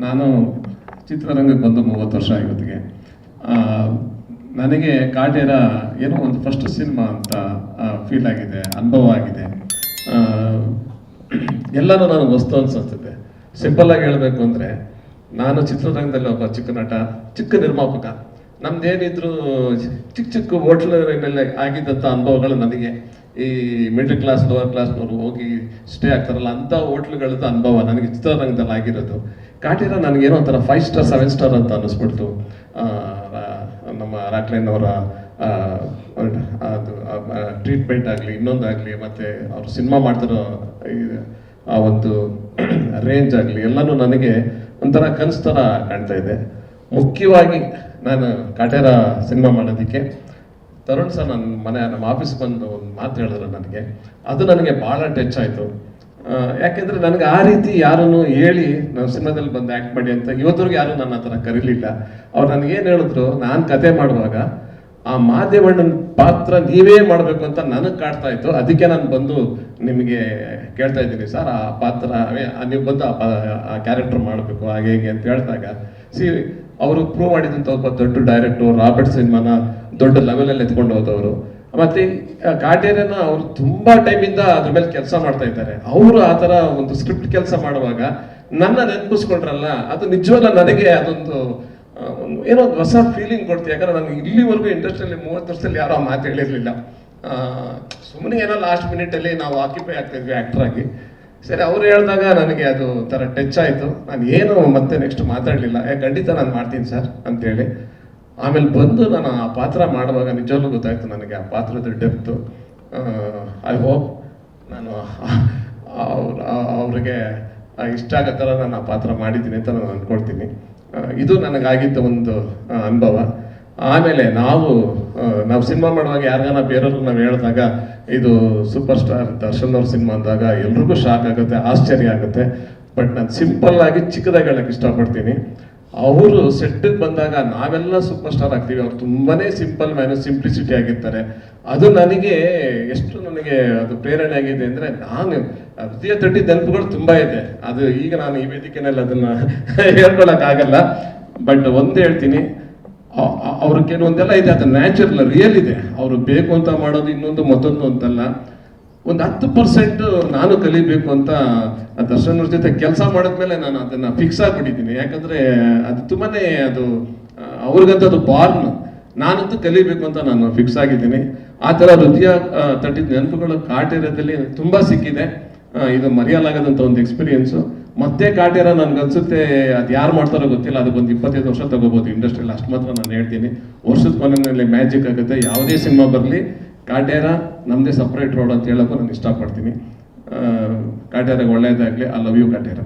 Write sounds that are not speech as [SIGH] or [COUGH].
ನಾನು ಚಿತ್ರರಂಗಕ್ಕೆ ಬಂದು ಮೂವತ್ತು ವರ್ಷ ಇವತ್ತಿಗೆ ಆ, ನನಗೆ ಕಾಟೇರ ಏನೋ ಒಂದು ಫಸ್ಟ್ ಸಿನಿಮಾ ಅಂತ ಫೀಲ್ ಆಗಿದೆ ಅನುಭವ ಆಗಿದೆ. ಎಲ್ಲನೂ ನಾನು ವಸ್ತು ಅನ್ಸುತ್ತೆ ಸಿಂಪಲ್ ಆಗಿ ಹೇಳಬೇಕು ಅಂದರೆ ನಾನು ಚಿತ್ರರಂಗದಲ್ಲಿ ಒಬ್ಬ ಚಿಕ್ಕ ನಟ ಚಿಕ್ಕ ನಿರ್ಮಾಪಕ. ನಮ್ದೇನಿದ್ರು ಚಿಕ್ಕ ಚಿಕ್ಕ ಹೋಟ್ಲಲ್ಲಿ ಆಗಿದ್ದಂಥ ಅನುಭವಗಳು ನನಗೆ. ಈ ಮಿಡ್ಲ್ ಕ್ಲಾಸ್ ಲೋವರ್ ಕ್ಲಾಸ್ನವರು ಹೋಗಿ ಸ್ಟೇ ಆಗ್ತಾರಲ್ಲ ಅಂಥ ಹೋಟ್ಲುಗಳದ್ದು ಅನುಭವ ನನಗೆ ಚಿತ್ರರಂಗದಲ್ಲಿ ಆಗಿರೋದು. ಕಾಟಿರ ನನಗೇನೋ ಒಂಥರ ಫೈವ್ ಸ್ಟಾರ್ ಸೆವೆನ್ ಸ್ಟಾರ್ ಅಂತ ಅನ್ನಿಸ್ಬಿಡ್ತು. ನಮ್ಮ ರಾಟ್ಲೈನವರ ಅದು ಟ್ರೀಟ್ಮೆಂಟ್ ಆಗಲಿ ಇನ್ನೊಂದಾಗಲಿ ಮತ್ತು ಅವರು ಸಿನಿಮಾ ಮಾಡ್ತಿರೋ ಆ ಒಂದು [CLEARS THROAT] ರೇಂಜ್ ಆಗಲಿ, ಎಲ್ಲನೂ ನನಗೆ ಒಂಥರ ಕನಸು ಥರ ಕಾಣ್ತಾ ಇದೆ. ಮುಖ್ಯವಾಗಿ ನಾನು ಕಾಟೇರ ಸಿನಿಮಾ ಮಾಡೋದಕ್ಕೆ ತರುಣ್ ಸರ್ ನನ್ನ ಮನೆ, ನಮ್ಮ ಆಫೀಸ್ ಬಂದು ಒಂದು ಮಾತು ಹೇಳಿದ್ರು ನನಗೆ. ಅದು ನನಗೆ ಭಾಳ ಟಚ್ ಆಯಿತು. ಯಾಕೆಂದರೆ ನನಗೆ ಆ ರೀತಿ ಯಾರನ್ನು ಹೇಳಿ ನಾವು ಸಿನಿಮಾದಲ್ಲಿ ಬಂದು ಆ್ಯಕ್ಟ್ ಮಾಡಿ ಅಂತ ಇವತ್ತವರೆಗೂ ಯಾರು ನನ್ನ ಆ ಥರ ಕರೀಲಿಲ್ಲ. ಅವ್ರು ನನಗೇನು ಹೇಳಿದ್ರು, ನಾನು ಕತೆ ಮಾಡುವಾಗ, ಆ ಮಾದೇವಣ್ಣನ ಪಾತ್ರ ನೀವೇ ಮಾಡಬೇಕು ಅಂತ ನನಗೆ ಕಾಡ್ತಾ ಇತ್ತು. ಅದಕ್ಕೆ ನಾನು ಬಂದು ನಿಮಗೆ ಕೇಳ್ತಾ ಇದ್ದೀನಿ ಸರ್, ಆ ಪಾತ್ರ ನೀವು ಬಂದು ಆ ಕ್ಯಾರೆಕ್ಟರ್ ಮಾಡಬೇಕು, ಹಾಗೆ, ಹೇಗೆ ಅಂತ ಹೇಳಿದಾಗ. ಸಿ ಅವರು ಪ್ರೂವ್ ಮಾಡಿದಂಥ ಒಬ್ಬ ದೊಡ್ಡ ಡೈರೆಕ್ಟರ್ ರಾಬರ್ಟ್ ಸಿನಿಮಾನ ದೊಡ್ಡ ಲೆವೆಲಲ್ಲಿ ಎತ್ಕೊಂಡು ಹೋದವರು. ಮತ್ತೆ ಕಾಟೇರನ ಅವರು ತುಂಬಾ ಟೈಮಿಂದ ಅದ್ರ ಮೇಲೆ ಕೆಲಸ ಮಾಡ್ತಾ ಇದ್ದಾರೆ. ಅವರು ಆ ಥರ ಒಂದು ಸ್ಕ್ರಿಪ್ಟ್ ಕೆಲಸ ಮಾಡುವಾಗ ನನ್ನ ನೆನಪಿಸ್ಕೊಂಡ್ರಲ್ಲ, ಅದು ನಿಜವಲ್ಲ ನನಗೆ ಅದೊಂದು ಏನೋ ಒಂದು ಹೊಸ ಫೀಲಿಂಗ್ ಕೊಡ್ತೀವಿ ಯಾಕಂದ್ರೆ ನನಗೆ ಇಲ್ಲಿವರೆಗೂ ಇಂಡಸ್ಟ್ರಿಯಲ್ಲಿ ಮೂವತ್ತು ವರ್ಷದಲ್ಲಿ ಯಾರೋ ಮಾತು ಹೇಳಿರ್ಲಿಲ್ಲ. ಸುಮ್ಮನೆ ಏನೋ ಲಾಸ್ಟ್ ಮಿನಿಟಲ್ಲಿ ನಾವು ಆಕ್ಯುಪೈ ಆಗ್ತಾ ಇದ್ವಿ ಆಕ್ಟರ್ ಆಗಿ. ಸರಿ, ಅವ್ರು ಹೇಳಿದಾಗ ನನಗೆ ಅದು ಥರ ಟಚ್ ಆಯಿತು. ನಾನು ಏನು ಮತ್ತೆ ನೆಕ್ಸ್ಟ್ ಮಾತಾಡಲಿಲ್ಲ. ಖಂಡಿತ ನಾನು ಮಾಡ್ತೀನಿ ಸರ್ ಅಂತೇಳಿ. ಆಮೇಲೆ ಬಂದು ನಾನು ಆ ಪಾತ್ರ ಮಾಡುವಾಗ ನಿಜವಾಗ್ಲೂ ಗೊತ್ತಾಯ್ತು ನನಗೆ ಆ ಪಾತ್ರದ ಡೆಪ್ತು ಐ ಹೋಪ್ ನಾನು ಅವ್ರ ಅವ್ರಿಗೆ ಇಷ್ಟ ಆಗೋ ಥರ ನಾನು ಆ ಪಾತ್ರ ಮಾಡಿದ್ದೀನಿ ಅಂತ ನಾನು ಅಂದ್ಕೊಳ್ತೀನಿ ಇದು ನನಗಾಗಿದ್ದ ಒಂದು ಅನುಭವ. ಆಮೇಲೆ ನಾವು ನಾವು ಸಿನಿಮಾ ಮಾಡುವಾಗ ಯಾರಿಗಾನ ಬೇರೆಯವ್ರಿಗೆ ನಾವು ಹೇಳಿದಾಗ, ಇದು ಸೂಪರ್ ಸ್ಟಾರ್ ದರ್ಶನ್ ಅವ್ರ ಸಿನಿಮಾ ಅಂದಾಗ ಎಲ್ರಿಗೂ ಶಾಕ್ ಆಗುತ್ತೆ, ಆಶ್ಚರ್ಯ ಆಗುತ್ತೆ. ಬಟ್ ನಾನು ಸಿಂಪಲ್ ಆಗಿ ಚಿಕ್ಕದಾಗಿ ಹೇಳಕ್ಕೆ ಇಷ್ಟಪಡ್ತೀನಿ. ಅವರು ಸೆಟ್ಟಿಗೆ ಬಂದಾಗ ನಾವೆಲ್ಲ ಸೂಪರ್ ಸ್ಟಾರ್ ಆಗ್ತೀವಿ. ಅವ್ರು ತುಂಬಾನೇ ಸಿಂಪಲ್ ಮ್ಯಾನು ಸಿಂಪ್ಲಿಸಿಟಿ ಆಗಿರ್ತಾರೆ. ಅದು ನನಗೆ ಎಷ್ಟು ನನಗೆ ಅದು ಪ್ರೇರಣೆ ಆಗಿದೆ ಅಂದ್ರೆ ನಾನು ಹೃದಯ ತಟ್ಟಿ ನೆನಪುಗಳು ತುಂಬಾ ಇದೆ. ಅದು ಈಗ ನಾನು ಈ ವೇದಿಕೆನಲ್ಲಿ ಅದನ್ನ [LAUGHS] ಹೇಳ್ಕೊಳಕ್ ಆಗಲ್ಲ. ಬಟ್ ಒಂದು ಹೇಳ್ತೀನಿ ಅವ್ರ ಕೆಲವೊಂದೆಲ್ಲ ಇದೆ, ಅದು ನ್ಯಾಚುರಲ್ ರಿಯಲ್ ಇದೆ. ಅವರು ಬೇಕು ಅಂತ ಮಾಡೋದು ಇನ್ನೊಂದು, ಮತ್ತೊಂದು ಅಂತಲ್ಲ. ಒಂದು ಹತ್ತು ಪರ್ಸೆಂಟ್ ನಾನು ಕಲಿಬೇಕು ಅಂತ ಆ ಜೊತೆ ಕೆಲಸ ಮಾಡಿದ್ಮೇಲೆ ನಾನು ಅದನ್ನ ಫಿಕ್ಸ್ ಆಗ್ಬಿಟ್ಟಿದ್ದೀನಿ. ಯಾಕಂದ್ರೆ ಅದು ತುಂಬಾನೇ ಅದು ಅವ್ರಿಗಂತ ಅದು ಬಾರ್ನ್ ನಾನಂತೂ ಕಲಿಬೇಕು ಅಂತ ನಾನು ಫಿಕ್ಸ್ ಆಗಿದ್ದೀನಿ. ಆ ಥರ ಹೃದಯ ತಟ್ಟಿದ ನೆನಪುಗಳು ಕಾಟಿರದಲ್ಲಿ ತುಂಬಾ ಸಿಕ್ಕಿದೆ. ಇದು ಮರೆಯಲಾಗದಂಥ ಒಂದು ಎಕ್ಸ್ಪೀರಿಯನ್ಸು ಮತ್ತೆ ಕಾಡ್ಯಾರ ನನ್ಗೆ ಅನ್ಸುತ್ತೆ ಅದು ಯಾರು ಮಾಡ್ತಾರೋ ಗೊತ್ತಿಲ್ಲ, ಅದಕ್ಕೊಂದು ಇಪ್ಪತ್ತೈದು ವರ್ಷ ತಗೋಬೋದು ಇಂಡಸ್ಟ್ರಿಯಲ್ಲಿ ಅಷ್ಟು ಮಾತ್ರ ನಾನು ಹೇಳ್ತೀನಿ. ವರ್ಷದ ಕೊನೆಯಲ್ಲಿ ಮ್ಯಾಜಿಕ್ ಆಗುತ್ತೆ, ಯಾವುದೇ ಸಿನಿಮಾ ಬರಲಿ, ಕಾಟೇರ ನಮ್ಮದೇ ಸಪ್ರೇಟ್ ರೋಡ್ ಅಂತ ಹೇಳೋಕ್ಕೂ ನಾನು ಇಷ್ಟಪಡ್ತೀನಿ. ಕಾಟೇರಾಗ ಒಳ್ಳೆಯದಾಗಲಿ ಐ ಲವ್ ಯು ಕಾಟೇರ.